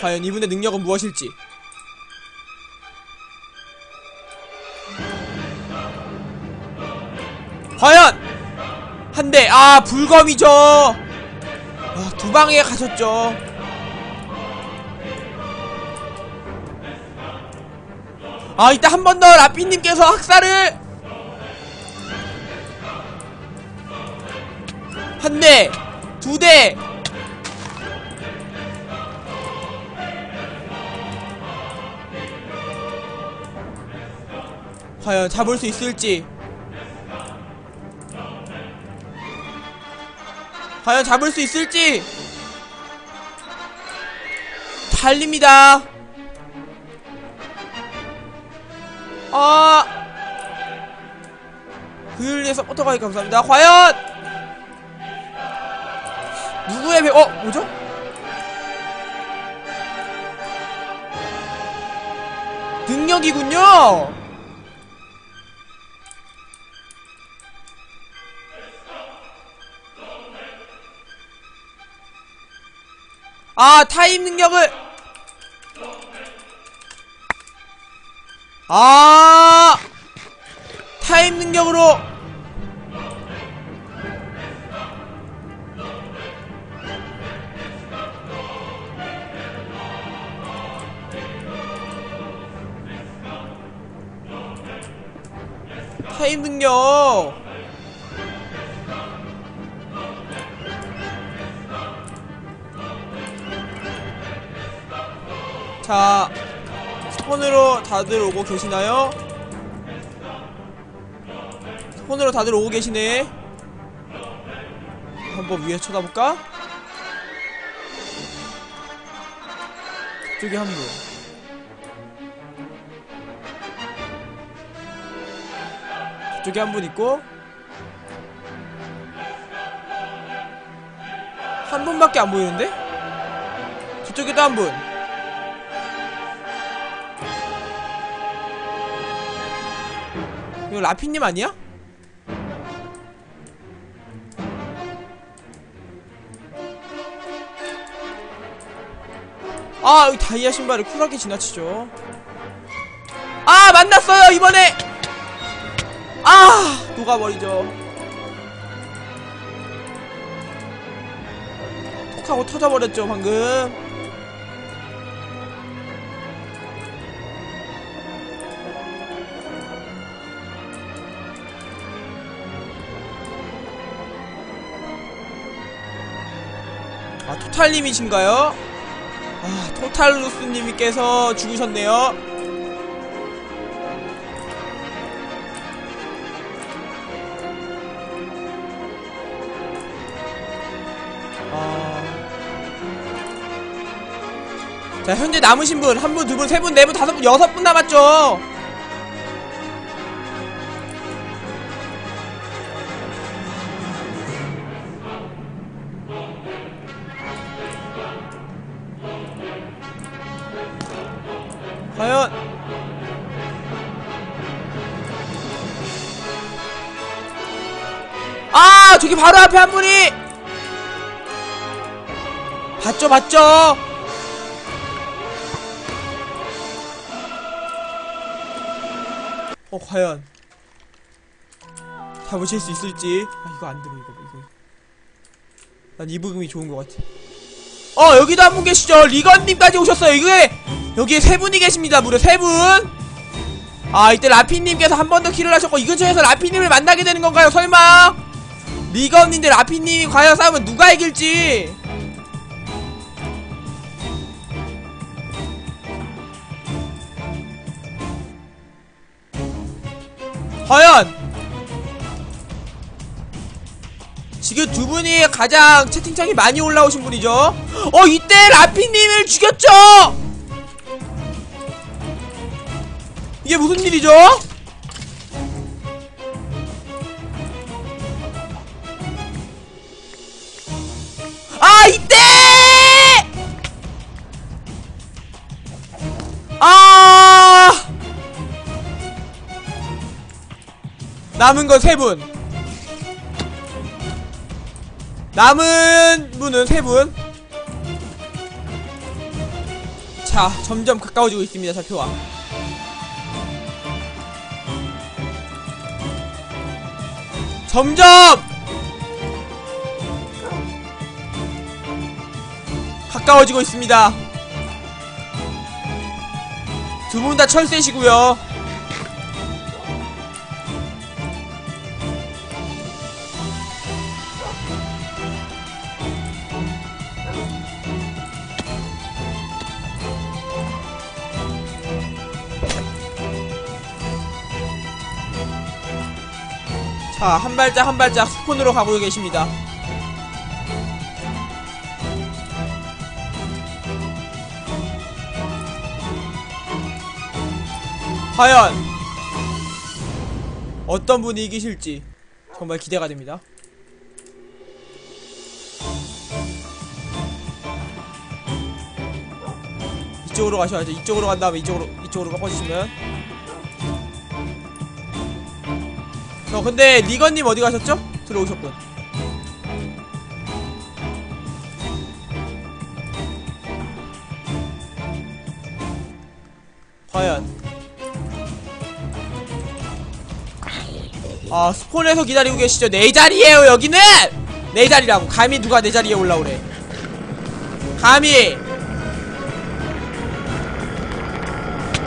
과연 이분의 능력은 무엇일지. 과연 한 대. 아 불검이죠. 아, 두 방에 가셨죠. 아 이따 한 번 더 라피님께서 학살을 한 대, 두 대. 과연 잡을 수 있을지. 과연 잡을 수 있을지. 달립니다. 아. 그일리의 서포터가 감사합니다. 과연 누구의 배, 어, 뭐죠? 능력이군요! 아, 타임 능력을! 아! 타임 능력으로! 타임 능력! 자, 스폰으로 다들 오고 계시나요? 스폰으로 다들 오고 계시네. 한번 위에 쳐다볼까? 저기 한 분. 저쪽에 한 분 있고 한 분밖에 안 보이는데? 저쪽에도 한 분. 이거 라피님 아니야? 아 여기 다이아 신발을 쿨하게 지나치죠. 아 만났어요 이번에! 아 녹아버리죠. 톡하고 터져버렸죠 방금 토탈님이신가요? 아 토탈루스님께서 죽으셨네요. 아... 자 현재 남으신 분 한 분, 두 분, 세 분, 네 분, 다섯 분, 여섯 분 남았죠 저기 바로 앞에 한 분이. 봤죠 봤죠? 어 과연. 잡으실 수 있을지. 아 이거 안돼 이거 이거. 난 이 부금이 좋은 것 같아. 어 여기도 한 분 계시죠? 리건님까지 오셨어요. 이게 여기에 세 분이 계십니다 무려 세분아 이때 라피님께서 한 번더 킬을 하셨고 이 근처에서 라피님을 만나게 되는 건가요? 설마 리건님들 라피님이 과연 싸우면 누가 이길지? 과연! 지금 두 분이 가장 채팅창이 많이 올라오신 분이죠? 어 이때 라피님을 죽였죠? 이게 무슨 일이죠? 남은 건 세 분. 남은 분은 세 분. 자, 점점 가까워지고 있습니다, 좌표와. 점점! 가까워지고 있습니다. 두 분 다 철새시고요. 자, 한 발짝 한 발짝 스폰으로 가고 계십니다. 과연 어떤 분이 이기실지 정말 기대가 됩니다. 이쪽으로 가셔야죠. 이쪽으로 간 다음에 이쪽으로 이쪽으로 바꿔주시면. 저 근데 리건님 어디 가셨죠? 들어오셨군. 과연. 아 스폰에서 기다리고 계시죠? 내 자리에요 여기는! 내 자리라고. 감히 누가 내 자리에 올라오래. 감히.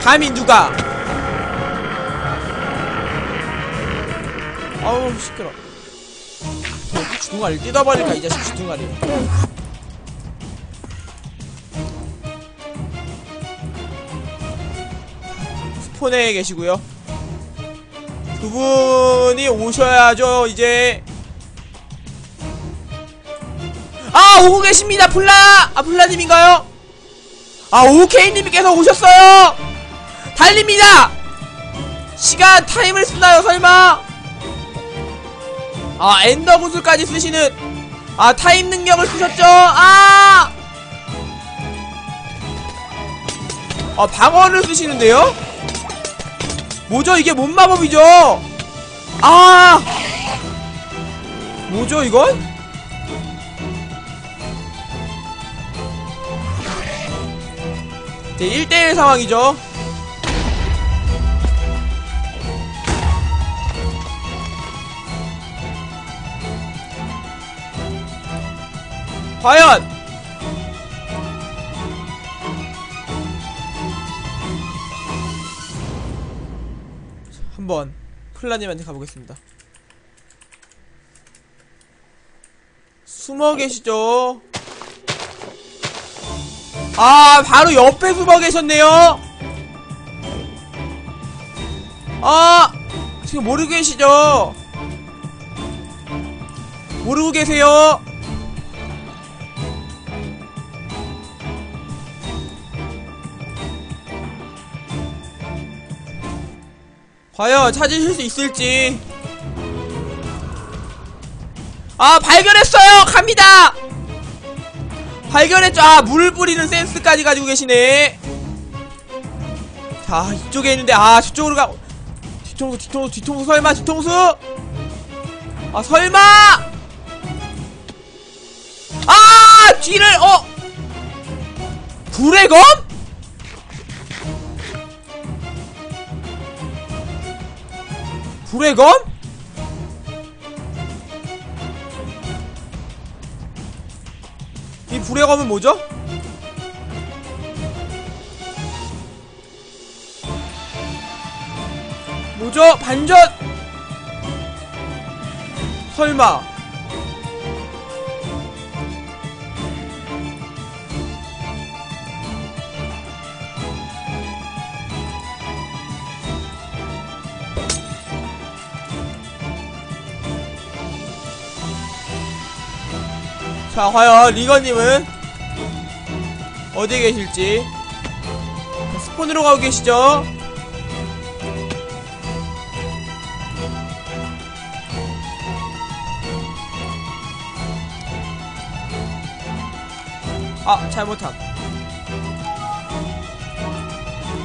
감히 누가 아우 시끄러. 저 주둥아리를 뜯어버릴까 이 자식 주둥아리 스폰에 계시고요. 두 분이 오셔야죠 이제. 아 오고 계십니다 플라! 아 플라님인가요? 아 오케이님께서 오셨어요! 달립니다! 시간 타임을 쓰나요 설마 아 엔더 구슬까지 쓰시는 아 타임 능력을 쓰셨죠 아 아, 방어를 쓰시는데요? 뭐죠? 이게 뭔 마법이죠? 아! 뭐죠, 이건? 네, 1대1 상황이죠. 과연! 한번 플라님한테 가보겠습니다. 숨어 계시죠? 아, 바로 옆에 숨어 계셨네요? 아, 지금 모르고 계시죠? 모르고 계세요? 과연 찾으실 수 있을지. 아 발견했어요! 갑니다! 발견했죠. 아물 뿌리는 센스까지 가지고 계시네. 자 이쪽에 있는데 아 저쪽으로 가. 뒤통수 뒤통수 뒤통수 설마 뒤통수? 아 설마! 아 뒤를 어? 불의 검? 불의 검? 이 불의 검은 뭐죠? 뭐죠? 반전! 설마 자, 과연 리거님은 어디에 계실지 스폰으로 가고 계시죠? 아, 잘못함.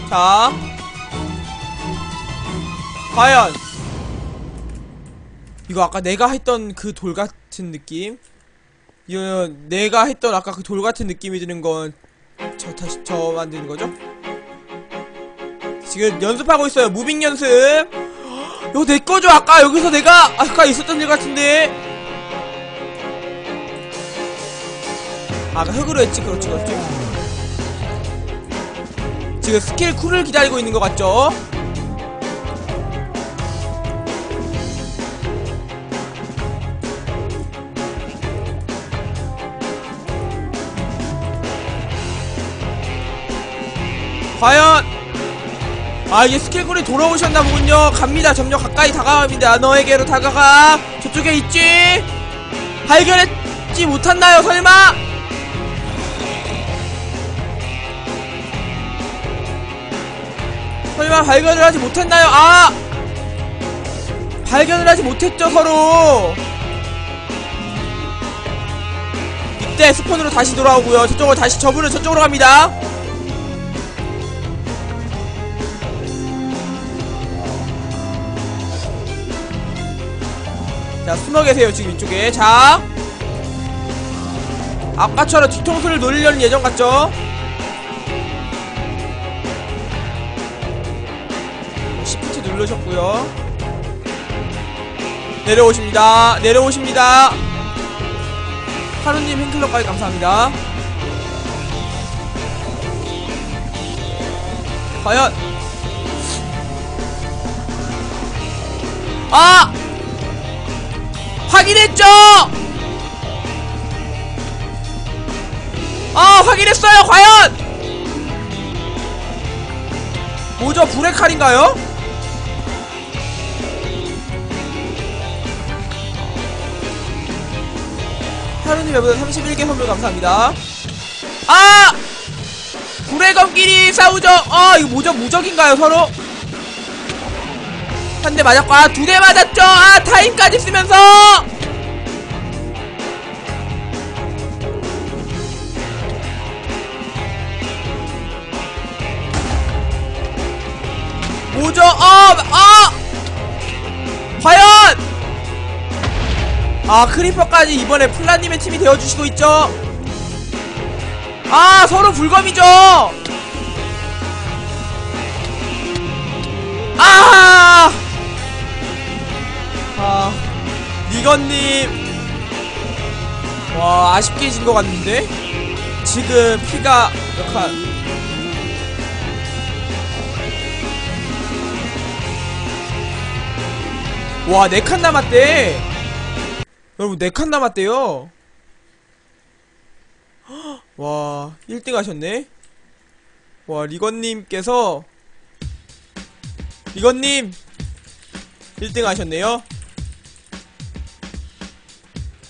자, 과연 이거 아까 내가 했던 그 돌 같은 느낌? 이거 내가 했던 아까 그 돌 같은 느낌이 드는 건 저 다시 저 만드는 거죠? 지금 연습하고 있어요. 무빙 연습. 이거 내 거죠? 아까 여기서 내가 아까 있었던 일 같은데. 아까 흙으로 했지, 그렇지, 그렇지. 지금 스킬 쿨을 기다리고 있는 것 같죠? 과연! 아 이게 스킬쿨이 돌아오셨나 보군요. 갑니다. 점점 가까이 다가갑니다. 너에게로 다가가. 저쪽에 있지? 발견했지 못했나요 설마? 설마 발견을 하지 못했나요? 아! 발견을 하지 못했죠 서로. 이때 스폰으로 다시 돌아오고요. 저쪽으로 다시 저분은 저쪽으로 갑니다 자 숨어 계세요 지금 이쪽에. 자. 아까처럼 뒤통수를 노리려는 예정 같죠? 시프트 누르셨고요. 내려오십니다. 내려오십니다. 하루님 팬클럽까지 감사합니다. 과연. 아! 확인했죠! 아 확인했어요 과연! 뭐죠 불의 칼인가요? 하루님 여러분 31개 선물 감사합니다 아! 불의 검끼리 싸우죠 아 이거 뭐죠 무적인가요 서로? 한 대 맞았고 아 두 대 맞았죠? 아 타임까지 쓰면서! 뭐죠? 어! 어! 과연! 아 크리퍼까지 이번에 플라님의 팀이 되어주시고 있죠? 아 서로 불검이죠 리건님. 와, 아쉽게 진 것 같는데? 지금 피가 몇 칸. 와, 네 칸 남았대. 여러분, 네 칸 남았대요. 헉, 와, 1등 하셨네? 와, 리건님께서 이건님 1등 하셨네요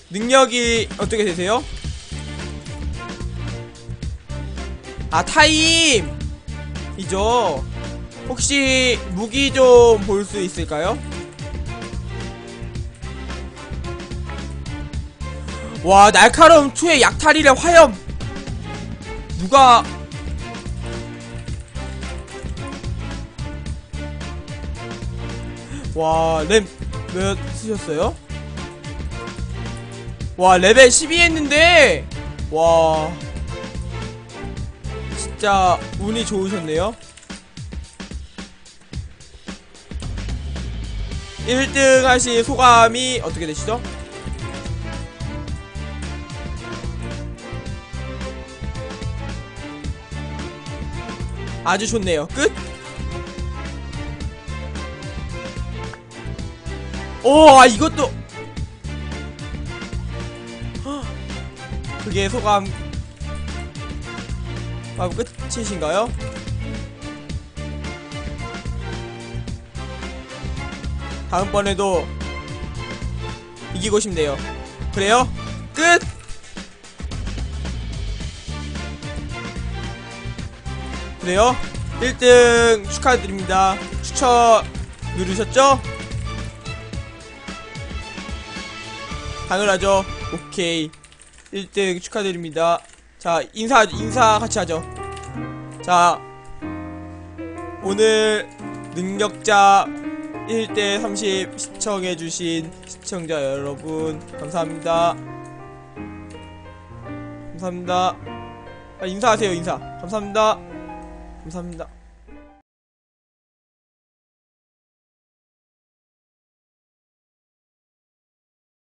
능력이 어떻게 되세요? 아 타임 이죠 혹시 무기 좀 볼 수 있을까요? 와 날카로움 2의 약탈이래 화염 누가 와, 랩, 몇 쓰셨어요? 와, 레벨 12 했는데, 와. 진짜, 운이 좋으셨네요. 1등 하신 소감이 어떻게 되시죠? 아주 좋네요. 끝? 오, 아, 이것도. 그게 소감. 하고 끝이신가요? 다음번에도 이기고 싶네요. 그래요? 끝! 그래요? 1등 축하드립니다. 추천 누르셨죠? 당연하죠. 오케이. 1등 축하드립니다. 자, 인사, 인사 같이 하죠. 자, 오늘 능력자 1대 30 시청해주신 시청자 여러분, 감사합니다. 감사합니다. 아, 인사하세요 인사 감사합니다 감사합니다